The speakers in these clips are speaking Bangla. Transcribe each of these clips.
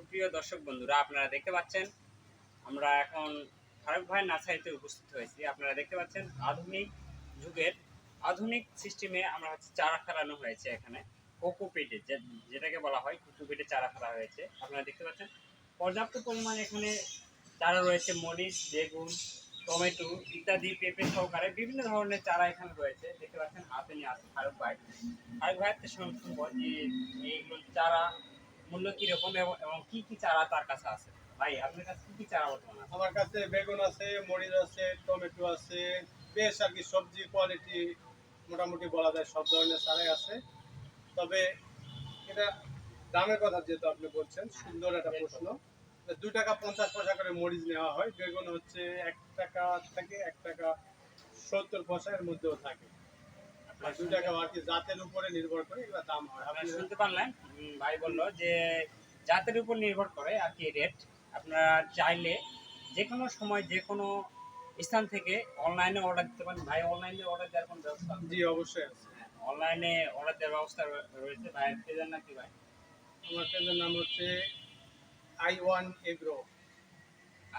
সুপ্রিয় দর্শক বন্ধুরা, আপনারা দেখতে পাচ্ছেন, আমরা এখন ফারুক ভাই নার্সারিতে উপস্থিত হয়েছি। আপনারা দেখতে পাচ্ছেন, আধুনিক যুগের আধুনিক সিস্টেমে আমরা হচ্ছে চারা ফেলানো হয়েছে এখানে, কোকোপিটে যেটাকে বলা হয় কোকোপিটে চারা ফেলা হয়েছে। আপনারা দেখতে পাচ্ছেন, পর্যাপ্ত পরিমাণে এখানে চারা রয়েছে, মরিচ, বেগুন, টমেটো ইত্যাদি, পেঁপে সহকারে বিভিন্ন ধরনের চারা এখানে রয়েছে। দেখতে পাচ্ছেন, হাতে নিয়ে ফারুক ভাই। ফারুক ভাইয়ের যে এইগুলো চারা মূল্য কীরকম এবং এবং কি কি চারা তার কাছে আছে? ভাই আপনার কাছে কি কি চারা বর্তমান আছে? আমার কাছে বেগুন আছে মরিচ আছে টমেটো আছে বেশ আর কি সবজি কোয়ালিটি মোটামুটি বলা যায় সব ধরনের চারাই আছে। তবে এটা দামের কথা যেহেতু আপনি বলছেন সুন্দর একটা প্রশ্ন। দু টাকা পঞ্চাশ পয়সা করে মরিচ নেওয়া হয় বেগুন হচ্ছে এক টাকা থেকে এক টাকা সত্তর পয়সা এর মধ্যেও থাকে। দু টাকা আর কি জাতের উপরে নির্ভর করে এগুলো দাম হয়। আপনারা আপনি শুনতে পারলেন? ভাই বলল যে জাতের উপর নির্ভর করে আর কি রেট আপনারা চাইলে যে কোনো সময় যে কোনো স্থান থেকে অনলাইনে অর্ডার দিতে পারেন। ভাই অনলাইনে অর্ডার দেওয়ার কোনো ব্যবস্থা? জি অবশ্যই অনলাইনে অর্ডার দেওয়ার ব্যবস্থা রয়েছে। ভাইয়ের পেজের নাম কি ভাই? আমার পেজের নাম হচ্ছে I one agro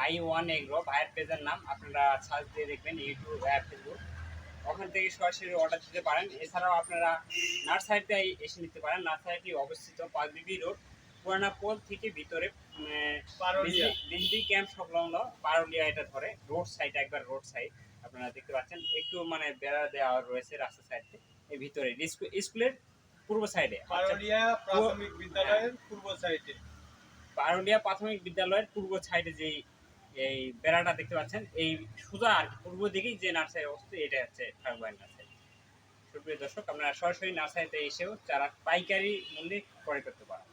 I one agro ভাইয়ের পেজের নাম। আপনারা সার্চ দিয়ে দেখবেন ইউটিউব ফেসবুক ওখান থেকে সরাসরি অর্ডার দিতে পারেন। এছাড়াও আপনারা নার্সারিতে এসে নিতে পারেন। নার্সারিটি অবস্থিত পাঁচবিবি রোড পুরানা পোল থেকে ভিতরে পারুলিয়া। বিজলি ক্যাম্প সংলগ্ন পারুলিয়া এটা ধরে। রোড সাইড একবার রোড সাইড আপনারা দেখতে পাচ্ছেন। একটু মানে বেড়া দেওয়া রয়েছে রাস্তা সাইডে এই ভিতরে স্কুলের পূর্ব সাইডে পারুলিয়া প্রাথমিক বিদ্যালয়ের পূর্ব সাইডে পারুলিয়া প্রাথমিক বিদ্যালয়ের পূর্ব সাইডে যে এই বেড়াটা দেখতে পাচ্ছেন। এই সোজা আর পূর্ব দিকেই যে নার্সারি অবস্থিত এটা হচ্ছে ফার্মবাইন নার্সারি। সুপ্রিয় দর্শক, আপনারা সরাসরি নার্সারিতে এসেও চারা পাইকারি মূল্যে ক্রয় করতে পারেন।